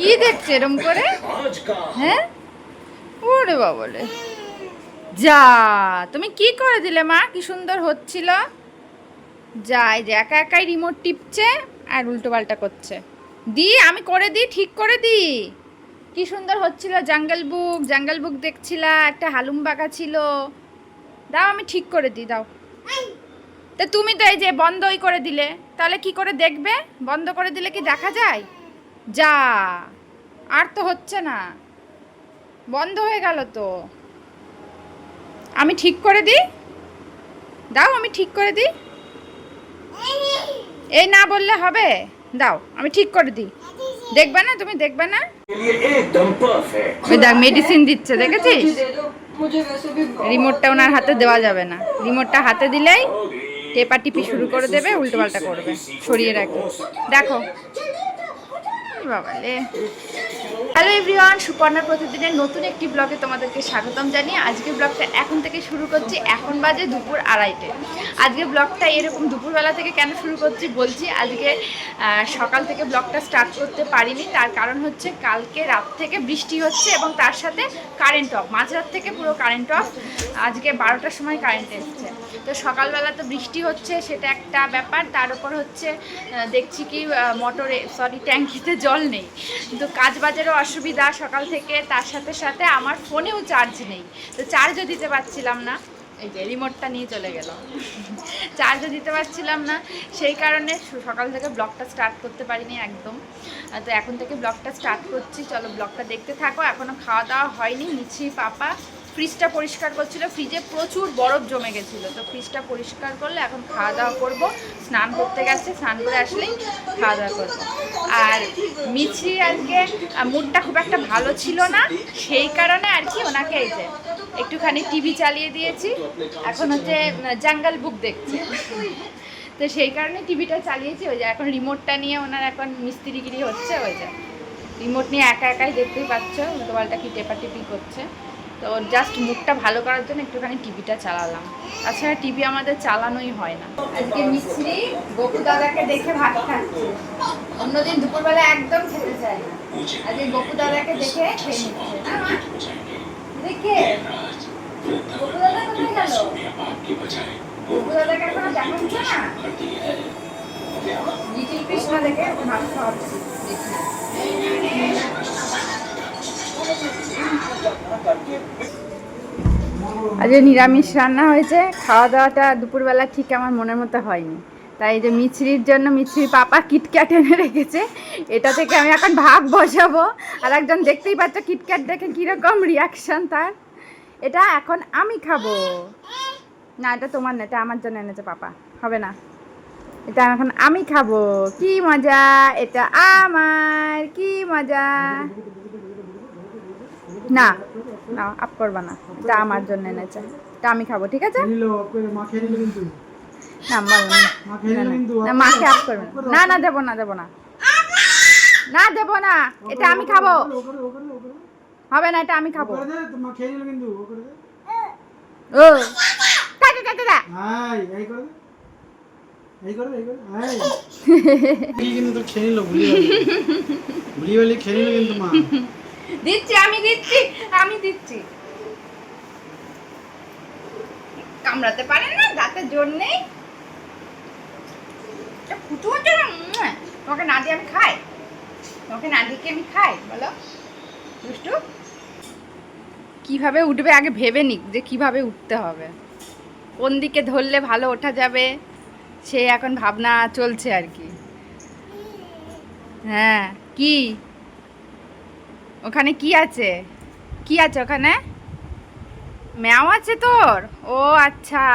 কি দেখছে এরম করে? হ্যাঁ? ওরে বাবারে। যা তুমি কি করে দিলে মা? কি সুন্দর হচ্ছিল? যাই যে একা একাই রিমোট টিপছে আর উল্টো পাল্টা করছে। দি আমি করে দিই ঠিক করে দিই। কি সুন্দর হচ্ছিল জাঙ্গল বুক জাঙ্গল বুক দেখছিলা একটা হালুম বাঁকা ছিল। দাও আমি ঠিক করে দিই দাও। তো তুমি তো এই যে বন্ধই করে দিলে তাহলে কি করে দেখবে বন্ধ করে দিলে কি দেখা যায় যা আর তো হচ্ছে না বন্ধ হয়ে গেল তো আমি ঠিক করে দিই দাও আমি ঠিক করে দিই এই না বললে হবে দাও আমি ঠিক করে দিই দেখবে না তুমি দেখবে না দেখ মেডিসিন দিচ্ছে দেখেছিস রিমোটটা ওনার হাতে দেওয়া যাবে না রিমোটটা হাতে দিলেই টেপা টিপি শুরু করে দেবে উল্টো পাল্টা করবে, সরিয়ে রাখবে। দেখো। হ্যালো এভরিওয়ান সুপর্ণার প্রতিদিনের নতুন একটি ব্লগে তোমাদেরকে স্বাগতম জানিয়ে আজকের ব্লগটা এখন থেকে শুরু করছি, এখন বাজে দুপুর আড়াইটে। আজকে ব্লগটা এরকম দুপুরবেলা থেকে কেন শুরু করছি বলছি, আজকে সকাল থেকে ব্লগটা স্টার্ট করতে পারিনি, তার কারণ হচ্ছে কালকে রাত থেকে বৃষ্টি হচ্ছে এবং তার সাথে কারেন্ট অফ মাঝরাত থেকে পুরো কারেন্ট অফ আজকে বারোটার সময় কারেন্ট এসছে। তো সকালবেলা তো বৃষ্টি হচ্ছে, সেটা একটা ব্যাপার। তার উপর হচ্ছে দেখছি কি মোটরে সরি ট্যাঙ্কিতে জল নেই। কিন্তু কাজ বাজারও অসুবিধা সকাল থেকে। তার সাথে সাথে আমার ফোনেও চার্জ নেই। তো চার্জও দিতে পারছিলাম না। এই যে রিমোটটা নিয়ে চলে গেল। চার্জও দিতে পারছিলাম না, সেই কারণে সকাল থেকে ব্লগটা স্টার্ট করতে পারিনি একদম। তো এখন থেকে ব্লগটা স্টার্ট করছি, চলো ব্লগটা দেখতে থাকো। এখনও খাওয়া দাওয়া হয়নি মিছি পাপা। ফ্রিজটা পরিষ্কার করছিল ফ্রিজে প্রচুর বরফ জমে গেছিল। তো ফ্রিজটা পরিষ্কার করলে এখন খাওয়া দাওয়া করব। স্নান করতে গেছে, স্নান করে আসলেই খাওয়া দাওয়া করব। আর মিছি আজকে মুডটা খুব একটা ভালো ছিল না, সেই কারণে আর কি ওনাকে এই যে একটুখানি টিভি চালিয়ে দিয়েছি। এখন হচ্ছে জাঙ্গাল বুক দেখছে। তো সেই কারণে টিভিটা চালিয়েছি, ওই যে এখন রিমোটটা নিয়ে ওনার এখন মিস্ত্রিগিরি হচ্ছে, ওই যে। রিমোট নিয়ে একা একাই দেখতেই পাচ্ছ পাল্টা কি টেপাটিপি করছে। তো জাস্ট মুখটা ভালো করার জন্য একটুখানি টিভিটা চালালাম। তাছাড়া টিভি আমাদের চালানোই হয় না। আজকে মিস্ত্রি গপু দাদাকে দেখে ভাত খাচ্ছে। অন্যদিন দুপুরবেলা একদম খেতে চায় না। আজকে গপু দাদাকে দেখে খেয়ে নিচ্ছে। দেখে লিটিল কৃষ্ণ দেখে ভাত খাওয়াচ্ছে দেখি আজকে নিরামিষ রান্না হয়েছে খাওয়া দাওয়াটা দুপুরবেলা ঠিক আমার মনের মতো হয়নি। তাই এই যে মিছরির জন্য মিছরির পাপা কিটক্যাট এনে রেখেছে এটা থেকে আমি এখন ভাগ বসাবো। আর একজন দেখতেই পাচ্ছ কিটক্যাট দেখে কীরকম রিয়াকশন তার। এটা এখন আমি খাব। না এটা তোমার না এটা আমার জন্য এনেছে পাপা। হবে না। এটা এখন আমি খাব। কি মজা এটা আমার কি মজা। না না আপ করবা না। এটা আমার জন্য এনেছে। এটা আমি খাব ঠিক আছে? না মাকে আপ করবে না। না না দেবো না দেবো না। না দেবো না। এটা আমি খাব। হবে না এটা আমি খাব। খেয়ে নিল কিন্তু ও করে দে। ও। Tata tata tata. হাই এই করে এই করে এই করে হাই কিন্তু তো খেয়ে নিল ভুলি ভুলি ভুলি খেয়ে নিল কিন্তু মা। দিচ্ছি আমি দিচ্ছি আমি দিচ্ছি। কামড়াতে পারেন না দাঁতের জোর নেই। এটা ফুটু হচ্ছে না তোমাকে না দিয়ে আমি খাই। তোমাকে না দিয়ে আমি খাই বলো? দুষ্টু? কীভাবে উঠবে আগে ভেবে নিক যে কীভাবে উঠতে হবে। কোন দিকে ধরলে ভালো ওঠা যাবে সে এখন ভাবনা চলছে আর কি। হ্যাঁ কি? ওখানে কি আছে? কি আছে ওখানে? ম্যাও আছে তোর? ও আচ্ছা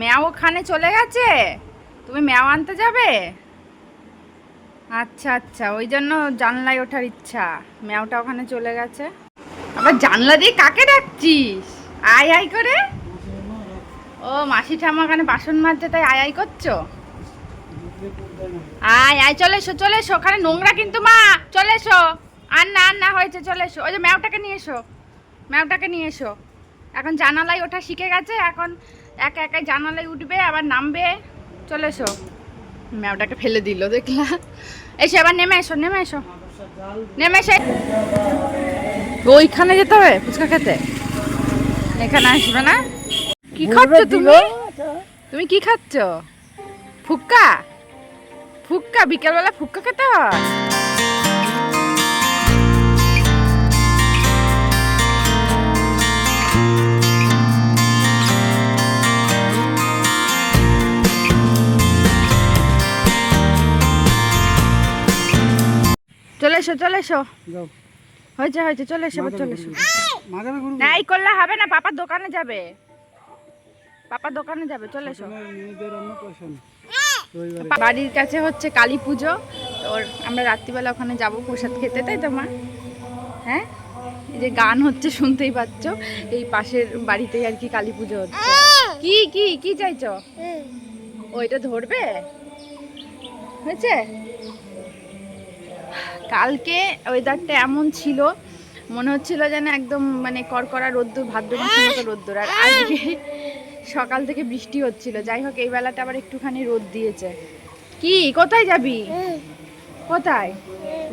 ম্যাও ওখানে চলে গেছে? তুমি ম্যাও আনতে যাবে? আচ্ছা আচ্ছা ওই জন্য জানলায় ওঠার ইচ্ছা। ম্যাওটা ওখানে চলে গেছে। আবার জানলা দিয়ে কাকে ডাকছিস? আয় আয় করে। ও, মাসি ঠাম্মা ওখানে বাসন মাজছে, তাই আয় আয় করছ? আয় আয়, চলে এসো চলে এসো, ওখানে নোংরা কিন্তু মা। চলে এসো। আর না আর না হয়েছে, চলে এসো। ওই যে ম্যাওটাকে নিয়ে এসো। ম্যাওটাকে নিয়ে এসো। এখন জানালায় ওঠা শিখে গেছে, এখন একা একাই জানালায় উঠবে, আবার নামবে। চলে এসো। ম্যাওটাকে ফেলে দিল, দেখলা। এসো, এবার নেমে এসো নেমে এসো। নেমে এসে। ওইখানে যেতে হবে ফুচকা খেতে? এখানে আসবে না? কি খাচ্ছ তুমি? তুমি কি খাচ্ছ? ফুক্কা ফুক্কা বিকেলবেলা ফুক্কা খেতে হয়? চলে এসো চলে এসো। হয়েছে হয়েছে চলে এসো চলে এসো। মা না এই করলে হবে না পাপার দোকানে যাবে। পাপার দোকানে যাবে চলে এসো। বাড়ির কাছে হচ্ছে কালী পুজো। তো ওর- আমরা রাত্রিবেলা ওখানে যাব প্রসাদ খেতে তাই তো মা? হ্যাঁ? এই যে গান হচ্ছে শুনতেই পাচ্ছ। এই পাশের বাড়িতেই আর কি কালী পুজো হচ্ছে। কি কি কি চাইছো? ওইটা ধরবে? হয়েছে? কালকে ওয়েদারটা এমন ছিল, মনে হচ্ছিল যেন একদম মানে করকরা রোদ্দুর, ভাদ্র রোদ্দুর। আর আজকে সকাল থেকে বৃষ্টি হচ্ছিল, যাই হোক, এই বেলাটা আবার একটুখানি রোদ দিয়েছে। কি? কোথায় যাবি? কোথায়?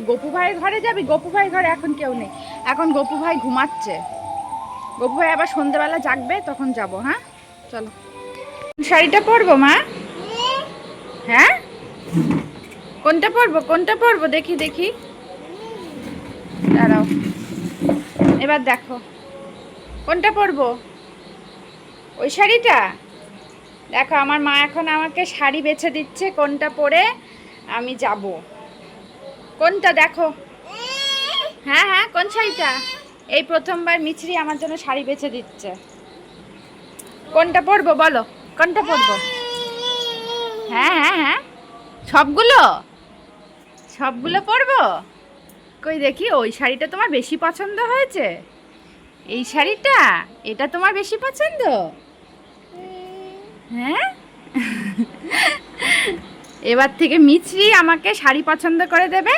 গপু ভাইয়ের ঘরে যাবি? গপু ভাইয়ের ঘরে এখন কেউ নেই। এখন গপু ভাই ঘুমাচ্ছে। গপু ভাই আবার সন্ধেবেলা জাগবে, তখন যাব হ্যাঁ? চলো। শাড়িটা পরবো, মা? হ্যাঁ? কোনটা পরবো কোনটা পরবো? দেখি দেখি। দাঁড়াও। এবার দেখো। কোনটা পরবো? ওই শাড়িটা? দেখো, আমার মা এখন আমাকে শাড়ি বেছে দিচ্ছে কোনটা পরে আমি যাব। কোনটা দেখো? হ্যাঁ হ্যাঁ কোন শাড়িটা? এই প্রথমবার মিছরি আমার জন্য শাড়ি বেছে দিচ্ছে। কোনটা পরবো বলো? কোনটা পরবো? হ্যাঁ হ্যাঁ হ্যাঁ। সবগুলো? সবগুলো পরবো? কই দেখি, ওই শাড়িটা তোমার বেশি পছন্দ হয়েছে? এই শাড়িটা, এটা তোমার বেশি পছন্দ? হ্যাঁ? এবার থেকে মিছরি আমাকে শাড়ি পছন্দ করে দেবে,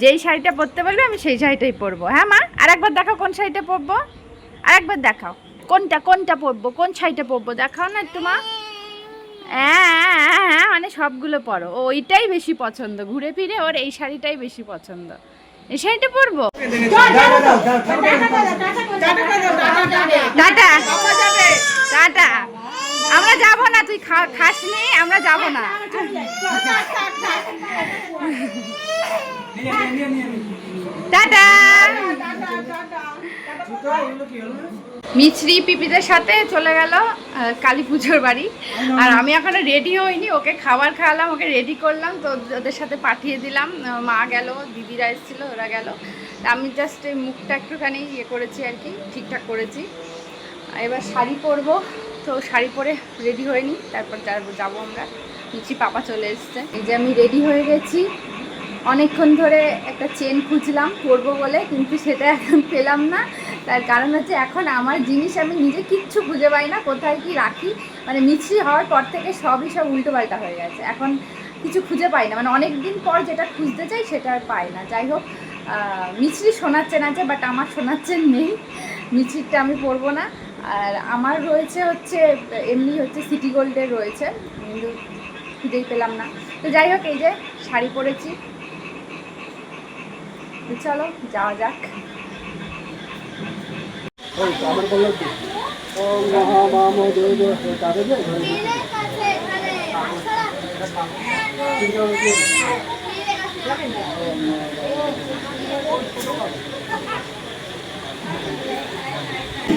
যেই শাড়িটা পরতে বলবে আমি সেই শাড়িটাই পরবো। হ্যাঁ মা? আর একবার দেখাও কোন শাড়িটা পরবো। আর একবার দেখাও, কোনটা কোনটা পরবো, কোন শাড়িটা পরবো? দেখাও না একটু মা। হ্যাঁ হ্যাঁ, মানে সবগুলো পরো। ওইটাই বেশি পছন্দ। ঘুরে ফিরে ওর এই শাড়িটাই বেশি পছন্দ। এই শাড়িটা পরবো? টাটা। টাটা। আমরা যাব না তুই খাস নি আমরা যাব না। টাটা। মিছরি পিপিদের সাথে চলে গেল কালী পুজোর বাড়ি। আর আমি এখনও রেডি হইনি, ওকে খাবার খাওয়ালাম, ওকে রেডি করলাম, তো ওদের সাথে পাঠিয়ে দিলাম। মা গেল, দিদিরা এসেছিল, ওরা গেল। আমি জাস্ট এই মুখটা একটুখানি ইয়ে করেছি আর কি, ঠিকঠাক করেছি। এবার শাড়ি পরবো, তো শাড়ি পরে রেডি হয়নি, তারপর যাব আমরা। মিচি পাপা চলে এসছে। এই যে আমি রেডি হয়ে গেছি। অনেকক্ষণ ধরে একটা চেন খুঁজলাম পরবো বলে, কিন্তু সেটা এখন পেলাম না। তার কারণ হচ্ছে এখন আমার জিনিস আমি নিজে কিচ্ছু খুঁজে পাই না, কোথায় কি রাখি। মানে মিছরি হওয়ার পর থেকে সবই সব উল্টোপাল্টা হয়ে গেছে। এখন কিছু খুঁজে পাই না। মানে অনেক দিন পর যেটা খুঁজতে চাই সেটা আর পাই না। যাই হোক মিছরি সোনার চেন আছে বাট আমার সোনার চেন নেই। মিছরিটা আমি পরবো না। আর আমার রয়েছে হচ্ছে, এমনি হচ্ছে সিটি গোল্ডের রয়েছে। কিন্তু খুঁজেই পেলাম না। তো যাই হোক, এই যে শাড়ি পরেছি। চলো যাওয়া যাক। ওম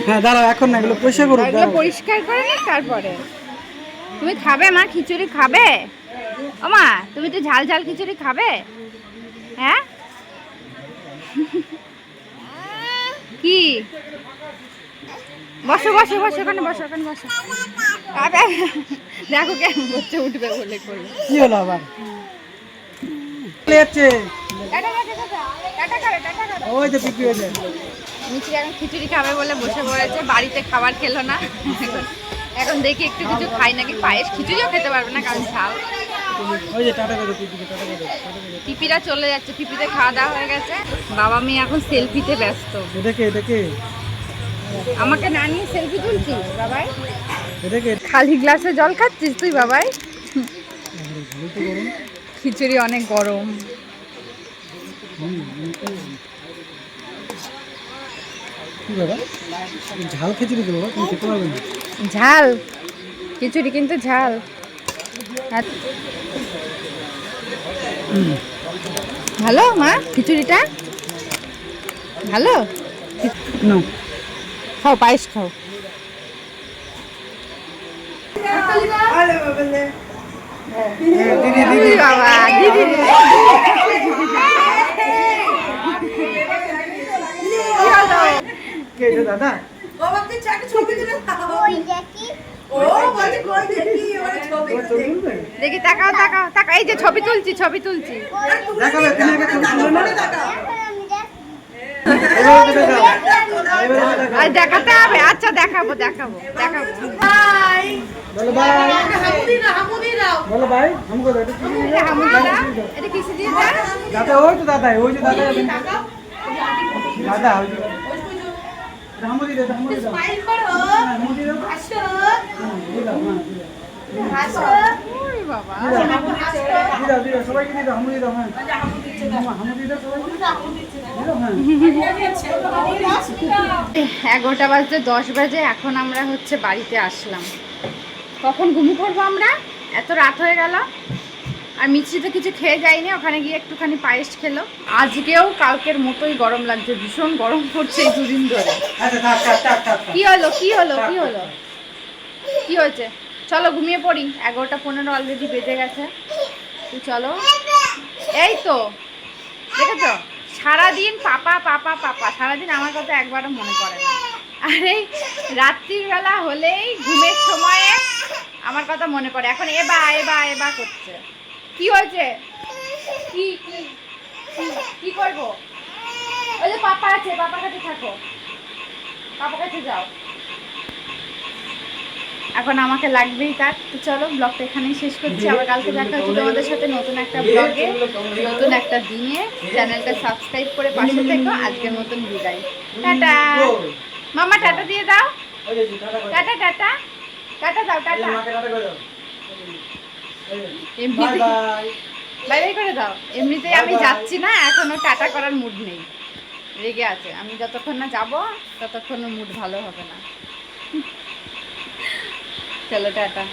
হ্যাঁ দাঁড়াও এখন না এগুলো পয়সা করুক পরিষ্কার করে নি তারপরে। তুমি খাবে মা? খিচুড়ি খাবে? ও মা তুমি তো ঝাল ঝাল খিচুড়ি খাবে? হ্যাঁ? কি? বসো বসো বসো ওখানে বসো ওখানে বসো। দেখো কেমন উঠবে বলে করল। কি হলো আবার? ওই বিক্রি হয়েছে। মিষ্টি এখন খিচুড়ি খাবে বলে বসে পড়েছে বাড়িতে খাবার খেলো না। এখন এখন দেখি একটু কিছু খাই নাকি। পায়েস খিচুড়িও খেতে পারবে না কারণ ঝাল। ওই যে টাটা করে পিপিকে টাটা করে পিপিরা চলে যাচ্ছে পিপিতে খাওয়া দাওয়া হয়ে গেছে। বাবা মেয়ে এখন সেলফিতে ব্যস্ত। এটাকে এটাকে। আমাকে না নিয়ে সেলফি তুলছিস বাবাই? এটাকে। খালি গ্লাসে জল খাচ্ছিস তুই বাবাই? খিচুড়ি অনেক গরম। ঝাল খিচুড়ি ঝাল। খিচুড়ি কিন্তু ঝাল। ভালো মা? খিচুড়িটা? ভালো? না। খাও পায়েস খাও। দিদি দিদি। বাবা দিদি। তোমার ছবি তুলবে? দেখি তাকাও তাকাও তাকা এই যে ছবি তুলছি ছবি তুলছি। দেখাতে হবে? আচ্ছা দেখাবো দেখাবো দেখাবো। দাদা। দাদা। দি দাও। দাও। ওরে বাবা। সবাইকে দাও হ্যাঁ। দাও। সবাইকে? এগারোটা বাজতে দশ বাজে এখন আমরা হচ্ছে বাড়িতে আসলাম। কখন ঘুমু করব আমরা? এত রাত হয়ে গেল। আর মিষ্টি তো কিছু খেয়ে যায়নি ওখানে গিয়ে একটুখানি পায়েস খেলো। আজকেও কালকের মতোই গরম লাগছে ভীষণ গরম পড়ছে এই দুদিন ধরে। আচ্ছা। কি হলো কি হলো কি হলো? কি হয়েছে? চলো ঘুমিয়ে পড়ি এগারোটা পনেরো অলরেডি বেজে গেছে। তুই চলো। এই তো দেখেছ? সারাদিন পাপা পাপা পাপা সারাদিন আমার কথা একবারও মনে পড়ে না। আরে রাত্রিবেলা হলেই ঘুমের সময়ে আমার কথা মনে পড়ে। এখন এবা এবা এবা করছে। কি হয়েছে? কি কি, কি- করব? ওই যে পাপা আছে, পাপার কাছে থাকো। পাপার কাছে যাও। এখন আমাকে লাগবেই তার। তো চলো, ব্লগটা এখানেই শেষ করছি। আবার কালকে দেখা হচ্ছে তোমাদের সাথে নতুন একটা ব্লগে, নতুন একটা দিনে। চ্যানেলটা সাবস্ক্রাইব করে পাশে থেকো। আজকের মতন বিদায়। টাটা। মামা, টাটা দিয়ে দাও। Tata tata. টাটা দাও, টাটা। বাই করে দাও। এমনিতেই আমি যাচ্ছি না এখনও টাটা করার মুড নেই। রেগে আছে। আমি যতক্ষণ না যাব ততক্ষণ মুড ভালো হবে না। চলো টাটা।